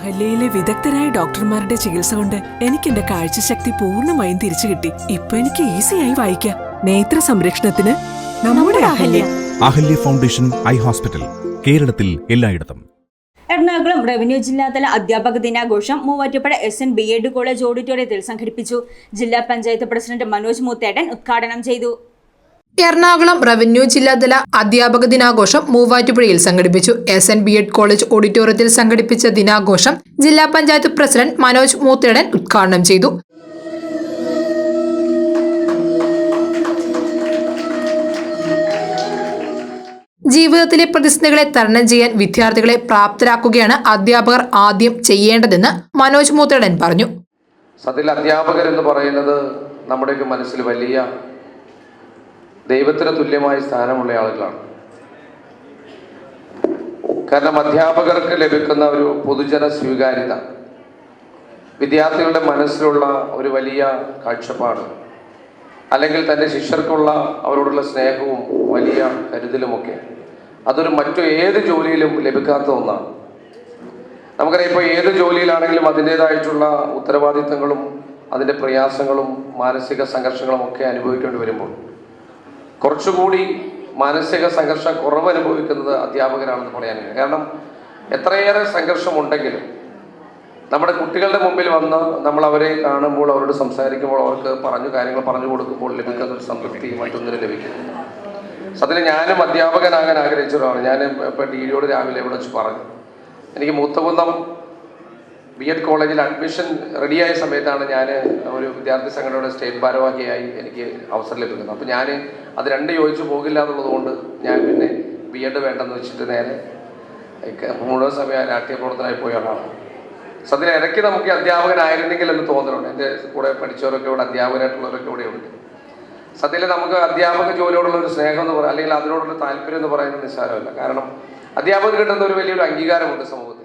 അഹല്യയിലെ വിദഗ്ധരായ ഡോക്ടർമാരുടെ ചികിത്സ കൊണ്ട് എനിക്ക് എന്റെ കാഴ്ചശക്തി പൂർണമായും തിരിച്ചു കിട്ടി. ഇപ്പൊ എനിക്ക് ഈസിയായി വായിക്കാം. നേത്ര സംരക്ഷണത്തിന് നമ്മുടെ Ahalya. Ahalya. Foundation eye hospital കേരളത്തിൽ എല്ലായിടത്തും. എറണാകുളം റവന്യൂ ജില്ലാതല അധ്യാപക ദിനാഘോഷം Muvattupuzha S N B Ed college ഓഡിറ്റോറിയത്തിൽ സംഘടിപ്പിച്ചു. ജില്ലാ പഞ്ചായത്ത് പ്രസിഡന്റ് മനോജ് മൂത്തേടൻ ഉദ്ഘാടനം ചെയ്തു. എറണാകുളം റവന്യൂ ജില്ലാതല അധ്യാപക ദിനാഘോഷം മൂവാറ്റുപുഴയിൽ സംഘടിപ്പിച്ചു. S N B Ed college ഓഡിറ്റോറിയത്തിൽ സംഘടിപ്പിച്ച ദിനാഘോഷം ജില്ലാ പഞ്ചായത്ത് പ്രസിഡന്റ് മനോജ് മൂത്തേടൻ ഉദ്ഘാടനം ചെയ്തു. ജീവിതത്തിലെ പ്രതിസന്ധികളെ തരണം ചെയ്യാൻ വിദ്യാർത്ഥികളെ പ്രാപ്തരാക്കുകയാണ് അധ്യാപകർ ആദ്യം ചെയ്യേണ്ടതെന്ന് മനോജ് മൂത്തേടൻ പറഞ്ഞു. സത്യത്തിൽ അധ്യാപകർ എന്ന് പറയുന്നത് നമ്മുടെയൊക്കെ മനസ്സിൽ വലിയ ദൈവത്തിന് തുല്യമായ സ്ഥാനമുള്ള ആളുകളാണ്. കാരണം അധ്യാപകർക്ക് ലഭിക്കുന്ന ഒരു പൊതുജന സ്വീകാര്യത വിദ്യാർത്ഥികളുടെ മനസ്സിലുള്ള ഒരു വലിയ കാഴ്ചപ്പാട് അല്ലെങ്കിൽ തന്റെ ശിഷ്യർക്കുള്ള അവരോടുള്ള സ്നേഹവും വലിയ കരുതലുമൊക്കെ അതൊരു മറ്റു ഏത് ജോലിയിലും ലഭിക്കാത്ത ഒന്നാണ്. നമുക്കറിയാം ഇപ്പോൾ ഏത് ജോലിയിലാണെങ്കിലും അതിന്റെതായിട്ടുള്ള ഉത്തരവാദിത്തങ്ങളും അതിന്റെ പ്രയാസങ്ങളും മാനസിക സംഘർഷങ്ങളും ഒക്കെ അനുഭവിക്കേണ്ടി വരുമ്പോൾ കുറച്ചുകൂടി മാനസിക സംഘർഷം കുറവ് അനുഭവിക്കുന്നത് അധ്യാപകരാണെന്ന് പറയാൻ കാരണം എത്രയേറെ സംഘർഷമുണ്ടെങ്കിലും നമ്മുടെ കുട്ടികളുടെ മുമ്പിൽ വന്ന് നമ്മൾ അവരെ കാണുമ്പോൾ അവരോട് സംസാരിക്കുമ്പോൾ അവർക്ക് പറഞ്ഞു കാര്യങ്ങൾ പറഞ്ഞു കൊടുക്കുമ്പോൾ ലഭിക്കുന്ന ഒരു സംതൃപ്തി മറ്റൊന്നിന് ലഭിക്കുന്നു സത്യത്തിൽ ഞാനും അധ്യാപകനാകാൻ ആഗ്രഹിച്ചതാണ് ഞാൻ ഇപ്പം ഡി ഡിയോട് രാവിലെ ഇവിടെ വെച്ച് പറഞ്ഞു. എനിക്ക് മൂത്തകുന്നം ബി എഡ് കോളേജിൽ അഡ്മിഷൻ റെഡിയായ സമയത്താണ് ഞാൻ ഒരു വിദ്യാർത്ഥി സംഘടനയുടെ സ്റ്റേറ്റ് ഭാരവാഹിയായി എനിക്ക് അവസരം ലഭിക്കുന്നത്. അപ്പോൾ ഞാൻ അത് രണ്ട് യോജിച്ച് പോകില്ല എന്നുള്ളതുകൊണ്ട് ഞാൻ പിന്നെ ബി എഡ് വേണ്ടെന്ന് വെച്ചിട്ട് നേരെ മുഴുവൻ സമയം രാഷ്ട്രീയ പ്രവർത്തനമായി പോയ ആളാണ്. സോ ഇടയ്ക്ക് നമുക്ക് അധ്യാപകനായിരുന്നെങ്കിൽ എന്ന് തോന്നലുണ്ട്. എന്റെ കൂടെ പഠിച്ചവരൊക്കെ ഇവിടെ അധ്യാപകരായിട്ടുള്ളവരൊക്കെ ഇവിടെ ഉണ്ട് സത്യത്തിൽ നമുക്ക് അധ്യാപക ജോലിയോടുള്ള ഒരു സ്നേഹം എന്ന് പറയാം അല്ലെങ്കിൽ അതിനോടുള്ള താല്പര്യം എന്ന് പറയുന്നത് നിസ്സാരമല്ല. കാരണം അധ്യാപകർ കിട്ടുന്ന ഒരു വലിയൊരു അംഗീകാരമുണ്ട് സമൂഹത്തിൽ.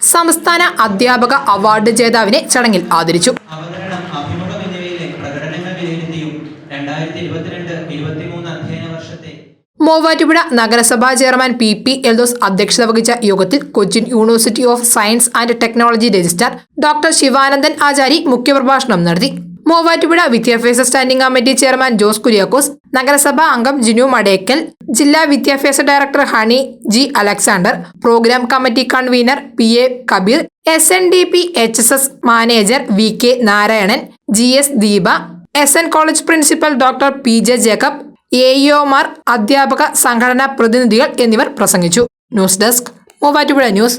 സംസ്ഥാന അധ്യാപക അവാർഡ് ജേതാവിനെ ചടങ്ങിൽ ആദരിച്ചു. മൂവാറ്റുപുഴ നഗരസഭാ ചെയർമാൻ പി പി എൽദോസ് അധ്യക്ഷത വഹിച്ച യോഗത്തിൽ Cochin university of science and technology registrar doctor Sivanandan Achari മുഖ്യപ്രഭാഷണം നടത്തി. മൂവാറ്റുപുഴ വിദ്യാഭ്യാസ standing committee chairman Jose Kuriakose നഗരസഭാ അംഗം ജിനു മടേക്കൽ ജില്ലാ വിദ്യാഭ്യാസ director Honey G Alexander programme committee convener P A Kabir S N D P H S S manager V K Narayanan G S Deepa S N college principal doctor P J Jacob എഇഒമാർ അധ്യാപക സംഘടനാ പ്രതിനിധികൾ എന്നിവർ പ്രസംഗിച്ചു. News desk Muvattupuzha news.